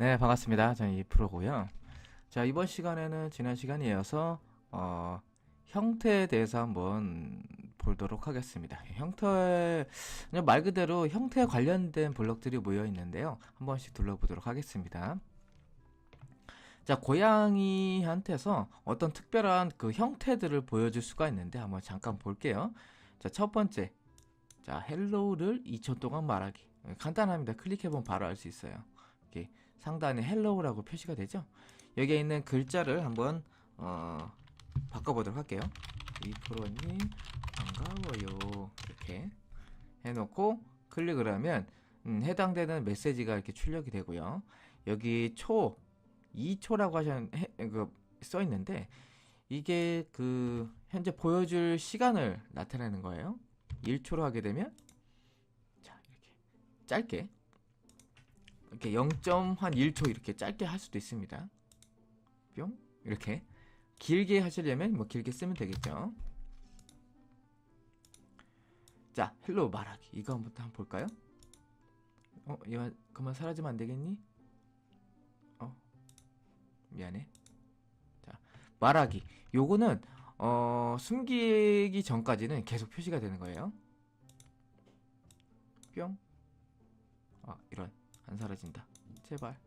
네, 반갑습니다. 저는 이프로고요. 자, 이번 시간에는 지난 시간에 이어서 어, 형태에 대해서 한번 보도록 하겠습니다. 형태, 그냥 말 그대로 형태에 관련된 블록들이 모여 있는데요. 한 번씩 둘러보도록 하겠습니다. 자, 고양이한테서 어떤 특별한 그 형태들을 보여줄 수가 있는데 한번 잠깐 볼게요. 자, 첫 번째. 자, 헬로우를 2초 동안 말하기. 간단합니다. 클릭해보면 바로 알 수 있어요. 이렇게 상단에 헬로우라고 표시가 되죠. 여기에 있는 글자를 한번 어, 바꿔보도록 할게요. 이프로님 반가워요. 이렇게 해놓고 클릭을 하면 음, 해당되는 메시지가 이렇게 출력이 되고요. 여기 초 2초라고 하셨 그, 써 있는데 이게 그 현재 보여줄 시간을 나타내는 거예요. 1초로 하게 되면 자 이렇게 짧게 이렇게 0.1초 이렇게 짧게 할 수도 있습니다. 뿅 이렇게 길게 하시려면 뭐 길게 쓰면 되겠죠. 자 헬로 말하기 이거 한번 한번 볼까요? 어 얘가 그만 사라지면 안 되겠니? 어 미안해. 자 말하기 요거는 어 숨기기 전까지는 계속 표시가 되는 거예요. 뿅. 아 이런 안 사라진다. 제발.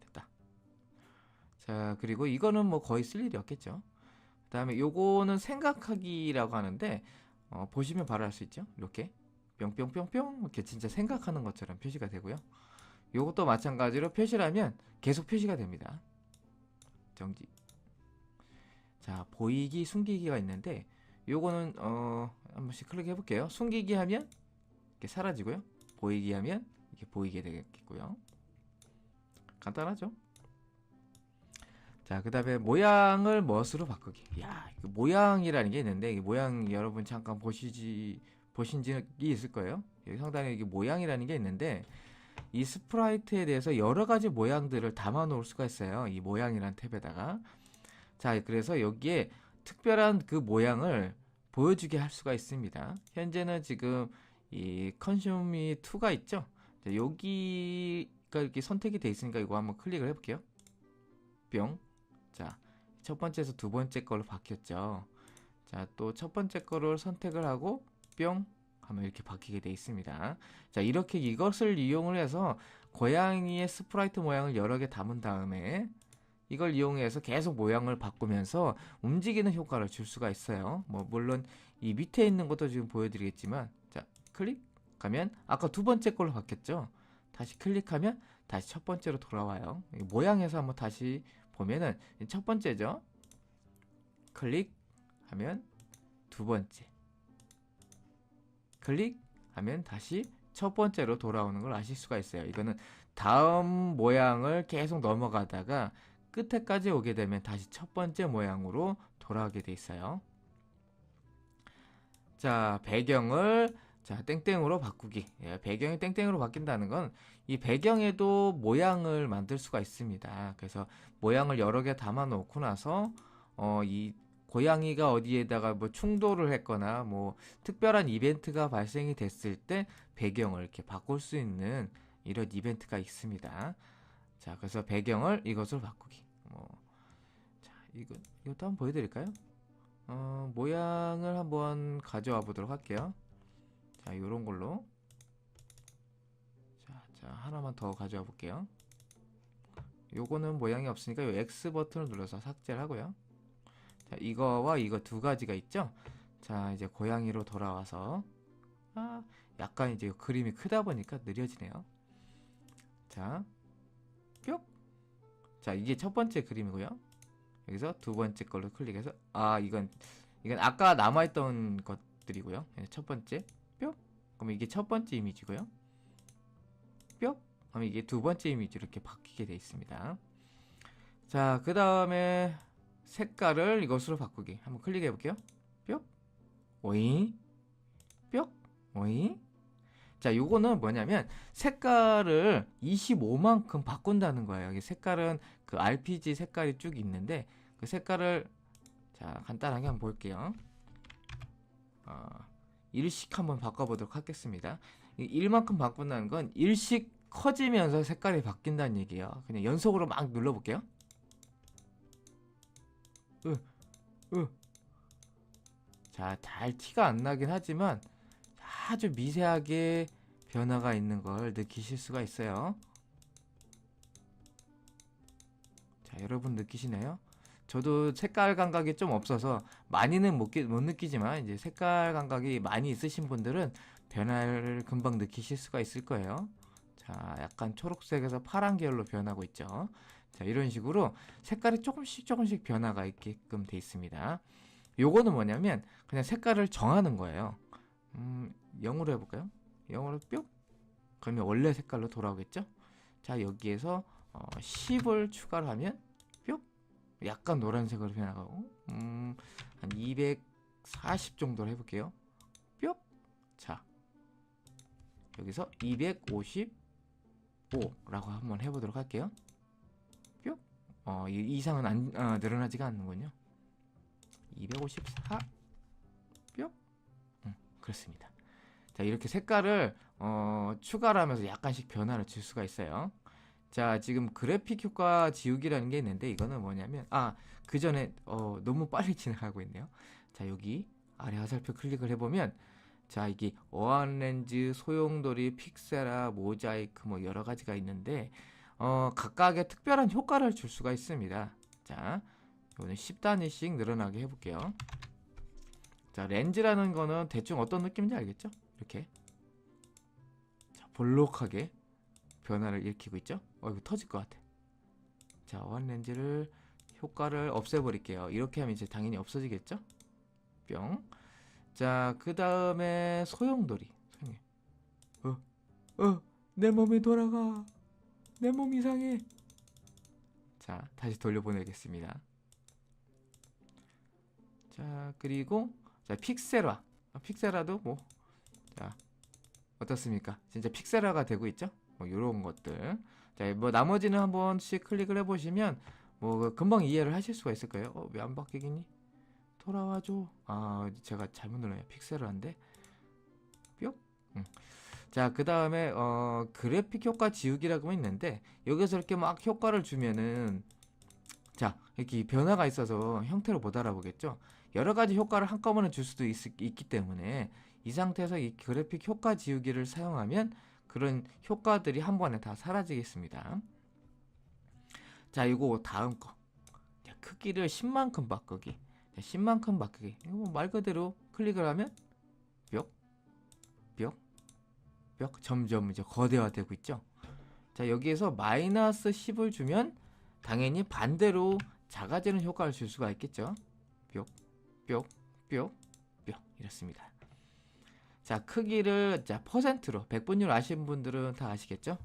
됐다. 자, 그리고 이거는 뭐 거의 쓸 일이 없겠죠. 그 다음에 요거는 생각하기라고 하는데, 어, 보시면 바로 알 수 있죠. 이렇게. 뿅뿅뿅뿅. 이렇게 진짜 생각하는 것처럼 표시가 되고요. 요것도 마찬가지로 표시를 하면 계속 표시가 됩니다. 정지. 자, 보이기, 숨기기가 있는데, 요거는, 어, 한 번씩 클릭해 볼게요. 숨기기 하면, 이렇게 사라지고요. 보이기 하면, 이렇게 보이게 되겠고요. 간단하죠? 자, 그 다음에 모양을 멋으로 바꾸기. 야, 모양이라는 게 있는데, 이 모양 여러분 잠깐 보시지, 보신 적이 있을 거예요. 여기 상단에 이게 모양이라는 게 있는데, 이 스프라이트에 대해서 여러 가지 모양들을 담아 놓을 수가 있어요. 이 모양이라는 탭에다가. 자, 그래서 여기에 특별한 그 모양을 보여주게 할 수가 있습니다. 현재는 지금 이 컨슈미 2가 있죠? 자, 여기가 이렇게 선택이 돼 있으니까 이거 한번 클릭을 해볼게요. 뿅. 자, 첫 번째에서 두 번째 걸로 바뀌었죠. 자, 또 첫 번째 거를 선택을 하고 뿅 하면 이렇게 바뀌게 돼 있습니다. 자, 이렇게 이것을 이용을 해서 고양이의 스프라이트 모양을 여러 개 담은 다음에 이걸 이용해서 계속 모양을 바꾸면서 움직이는 효과를 줄 수가 있어요. 뭐 물론 이 밑에 있는 것도 지금 보여드리겠지만 자 클릭 가면 아까 두 번째 걸로 바뀌었죠. 다시 클릭하면 다시 첫 번째로 돌아와요. 이 모양에서 한번 다시 보면은 첫 번째죠. 클릭하면 두 번째. 클릭하면 다시 첫 번째로 돌아오는 걸 아실 수가 있어요. 이거는 다음 모양을 계속 넘어가다가 끝에까지 오게 되면 다시 첫 번째 모양으로 돌아오게 돼 있어요. 자, 배경을 자, 땡땡으로 바꾸기. 예, 배경이 땡땡으로 바뀐다는 건 이 배경에도 모양을 만들 수가 있습니다. 그래서 모양을 여러 개 담아 놓고 나서 어, 이 고양이가 어디에다가 뭐 충돌을 했거나 뭐 특별한 이벤트가 발생이 됐을 때 배경을 이렇게 바꿀 수 있는 이런 이벤트가 있습니다. 자, 그래서 배경을 이것으로 바꾸기. 뭐, 자, 이것도 한번 보여드릴까요? 어, 모양을 한번 가져와 보도록 할게요. 자, 요런 걸로. 자, 자, 하나만 더 가져와 볼게요. 요거는 모양이 없으니까 요 X 버튼을 눌러서 삭제를 하고요. 자, 이거와 이거 두 가지가 있죠? 자, 이제 고양이로 돌아와서, 아, 약간 이제 그림이 크다 보니까 느려지네요. 자, 뿅! 자, 이게 첫 번째 그림이고요. 여기서 두 번째 걸로 클릭해서, 아, 이건, 이건 아까 남아있던 것들이고요. 예, 첫 번째, 뿅! 그럼 이게 첫 번째 이미지고요. 뿅! 그럼 이게 두 번째 이미지로 이렇게 바뀌게 되어 있습니다. 자, 그 다음에 색깔을 이것으로 바꾸기. 한번 클릭해 볼게요. 뿅! 오잉? 뿅! 오잉? 자, 요거는 뭐냐면 색깔을 25만큼 바꾼다는 거예요. 여기 색깔은 그 RPG 색깔이 쭉 있는데 그 색깔을 자, 간단하게 한번 볼게요. 어, 일식 한번 바꿔보도록 하겠습니다. 이 1만큼 바꾼다는 건 일식 커지면서 색깔이 바뀐다는 얘기예요. 그냥 연속으로 막 눌러볼게요. 으, 으. 자, 잘 티가 안 나긴 하지만 아주 미세하게 변화가 있는 걸 느끼실 수가 있어요. 자, 여러분 느끼시나요? 저도 색깔 감각이 좀 없어서 많이는 못, 끼- 못 느끼지만 이제 색깔 감각이 많이 있으신 분들은 변화를 금방 느끼실 수가 있을 거예요. 자, 약간 초록색에서 파란 계열로 변하고 있죠. 자, 이런 식으로 색깔이 조금씩 조금씩 변화가 있게끔 돼 있습니다. 요거는 뭐냐면 그냥 색깔을 정하는 거예요. 음, 0으로 해볼까요? 0으로 뿅? 그러면 원래 색깔로 돌아오겠죠? 자, 여기에서 어, 10을 추가를 하면 뿅? 약간 노란색으로 변화가고 음, 한 240 정도로 해볼게요. 뿅? 자, 여기서 255라고 한번 해보도록 할게요. 뿅? 어, 이 이상은 안, 아, 늘어나지가 않는군요. 254 뿅? 음, 그렇습니다. 자, 이렇게 색깔을 어, 추가를 하면서 약간씩 변화를 줄 수가 있어요. 자, 지금 그래픽 효과 지우기라는 게 있는데 이거는 뭐냐면 아, 그 전에 어, 너무 빨리 지나가고 있네요. 자, 여기 아래 화살표 클릭을 해 보면 자, 이게 어안 렌즈, 소용돌이, 픽셀화, 모자이크 뭐 여러 가지가 있는데 어, 각각의 특별한 효과를 줄 수가 있습니다. 자, 이거는 10단위씩 늘어나게 해 볼게요. 자, 렌즈라는 거는 대충 어떤 느낌인지 알겠죠? 이렇게 자, 볼록하게 변화를 일으키고 있죠? 어, 이거 터질 것 같아. 자, 어안 렌즈를 효과를 없애버릴게요. 이렇게 하면 이제 당연히 없어지겠죠? 뿅. 자, 그 다음에 소용돌이. 소용이. 어, 어, 내 몸이 돌아가. 내 몸 이상해. 자, 다시 돌려보내겠습니다. 자, 그리고 자, 픽셀화. 아, 픽셀화도 뭐, 자, 어떻습니까? 진짜 픽셀화가 되고 있죠? 뭐, 요런 것들. 자, 뭐, 나머지는 한 번씩 클릭을 해보시면, 뭐, 그 금방 이해를 하실 수가 있을 거예요. 어, 왜 안 바뀌겠니? 돌아와줘. 아, 제가 잘못 눌러요. 픽셀화인데. 뿅? 음. 자, 그 다음에, 어, 그래픽 효과 지우기라고 있는데, 여기서 이렇게 막 효과를 주면은, 자, 이렇게 변화가 있어서 형태를 못 알아보겠죠? 여러 가지 효과를 한꺼번에 줄 수도 있, 있기 때문에, 이 상태에서 이 그래픽 효과 지우기를 사용하면, 그런 효과들이 한 번에 다 사라지겠습니다. 자, 이거 다음 거. 자, 크기를 10만큼 바꾸기. 자, 10만큼 바꾸기. 이거 뭐말 그대로 클릭을 하면, 뿅, 뿅, 뿅, 점점 이제 거대화되고 있죠. 자, 여기에서 마이너스 10을 주면, 당연히 반대로 작아지는 효과를 줄 수가 있겠죠. 뿅, 뿅, 뿅, 뿅 이렇습니다. 자 크기를 자 퍼센트로 백분율 아시는 분들은 다 아시겠죠?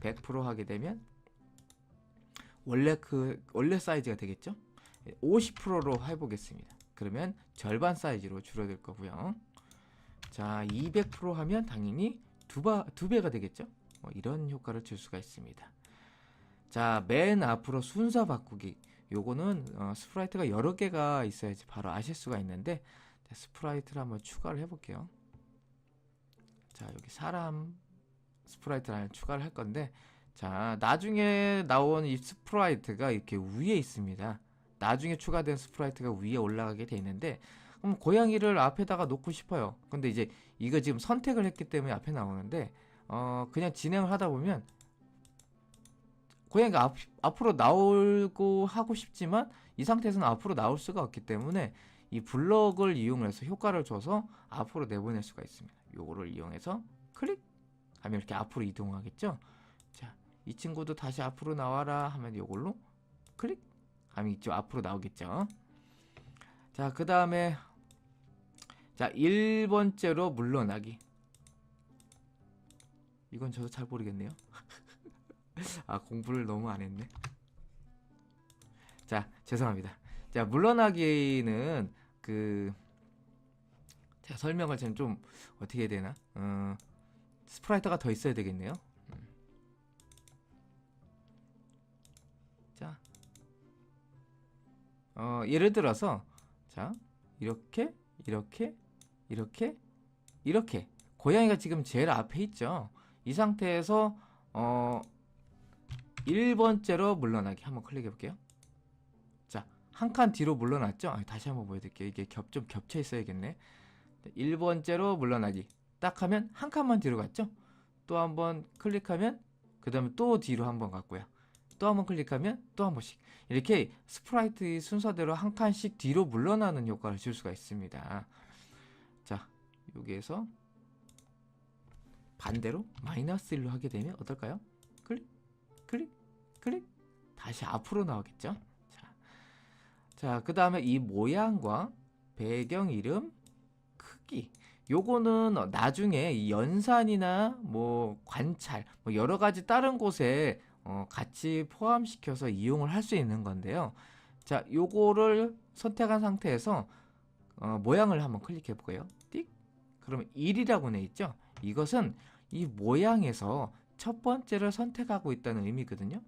100% 하게 되면 원래 그 원래 사이즈가 되겠죠? 50%로 해 보겠습니다. 그러면 절반 사이즈로 줄어들 거고요. 자 200% 하면 당연히 두바 두 배가 되겠죠? 뭐 이런 효과를 줄 수가 있습니다. 자, 맨 앞으로 순서 바꾸기. 요거는 어, 스프라이트가 여러 개가 있어야지 바로 아실 수가 있는데 자, 스프라이트를 한번 추가를 해볼게요. 자, 여기 사람 스프라이트를 추가를 할 건데 자, 나중에 나온 이 스프라이트가 이렇게 위에 있습니다. 나중에 추가된 스프라이트가 위에 올라가게 돼 있는데 그럼 고양이를 앞에다가 놓고 싶어요. 근데 이제 이거 지금 선택을 했기 때문에 앞에 나오는데 어, 그냥 진행을 하다 보면 고양이가 앞, 앞으로 나오고 하고 싶지만 이 상태에서는 앞으로 나올 수가 없기 때문에 이 블럭을 이용해서 효과를 줘서 앞으로 내보낼 수가 있습니다. 요거를 이용해서 클릭 하면 이렇게 앞으로 이동하겠죠. 자, 이 친구도 다시 앞으로 나와라 하면 요걸로 클릭 하면 이쪽 앞으로 나오겠죠. 자, 그 다음에 자, 1번째로 물러나기. 이건 저도 잘 모르겠네요. 아, 공부를 너무 안 했네. 자, 죄송합니다. 자, 물러나기는 그 제가 설명을 지금 좀 어떻게 해야 되나? 어, 스프라이트가 더 있어야 되겠네요. 음. 자, 어, 예를 들어서 자, 이렇게, 이렇게, 이렇게, 이렇게 고양이가 지금 제일 앞에 있죠. 이 상태에서 어 1번째로 물러나기 한번 클릭해 볼게요. 자, 한칸 뒤로 물러났죠? 아, 다시 한번 보여드릴게요. 이게 겹, 좀 겹쳐 있어야겠네. 1번째로 물러나기. 딱 하면 한 칸만 뒤로 갔죠? 또 한 번 클릭하면 그 다음에 또 뒤로 한 번 갔고요. 또 한 번 클릭하면 또 한 번씩. 이렇게 스프라이트 순서대로 한 칸씩 뒤로 물러나는 효과를 줄 수가 있습니다. 자, 여기에서 반대로 마이너스 1로 하게 되면 어떨까요? 클릭, 클릭, 클릭. 다시 앞으로 나오겠죠? 자, 자, 그 다음에 이 모양과 배경 이름, 크기. 요거는 어, 나중에 이 연산이나 뭐 관찰, 뭐 여러 가지 다른 곳에 어, 같이 포함시켜서 이용을 할 수 있는 건데요. 자, 요거를 선택한 상태에서 어, 모양을 한번 클릭해 볼게요. 띡. 그러면 1이라고 돼 있죠? 이것은 이 모양에서 첫 번째를 선택하고 있다는 의미거든요.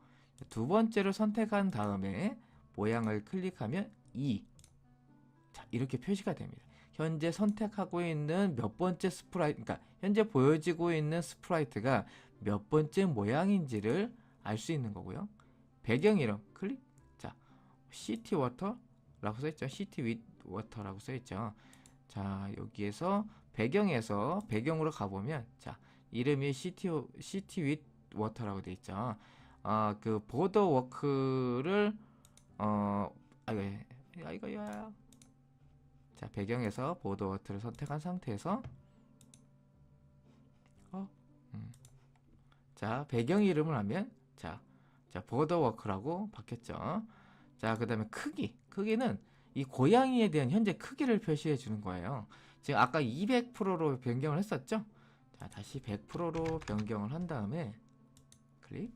두 번째를 선택한 다음에 모양을 클릭하면 2. 자, 이렇게 표시가 됩니다. 현재 선택하고 있는 몇 번째 스프라이트, 그러니까 현재 보여지고 있는 스프라이트가 몇 번째 모양인지를 알 수 있는 거고요. 배경 이름 클릭. 자, 시티 워터라고 써 있죠. 시티 윗 워터라고 써 있죠. 자, 여기에서 배경에서 배경으로 가 보면 자, 이름이 시티 시티 윗 워터라고 돼 있죠. 아, 그 보더 워크를 어, 아이고, 아이고, 야. 자, 배경에서 보더 워크를 선택한 상태에서 어, 음. 자, 배경 이름을 하면 자, 자, 보더 워크라고 바뀌었죠. 자, 그 다음에 크기. 크기는 이 고양이에 대한 현재 크기를 표시해 주는 거예요. 지금 아까 200%로 변경을 했었죠? 자, 다시 100%로 변경을 한 다음에 클릭.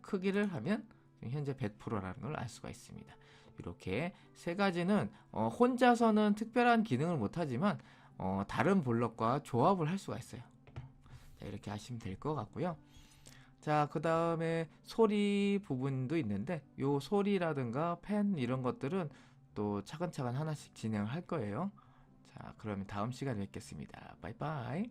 크기를 하면 현재 100%라는 걸 알 수가 있습니다. 이렇게 세 가지는 어, 혼자서는 특별한 기능을 못하지만 어, 다른 블럭과 조합을 할 수가 있어요. 자, 이렇게 하시면 될 것 같고요. 자, 그 다음에 소리 부분도 있는데, 요 소리라든가 펜 이런 것들은 또 차근차근 하나씩 진행을 할 거예요. 자, 그러면 다음 시간에 뵙겠습니다. 바이바이.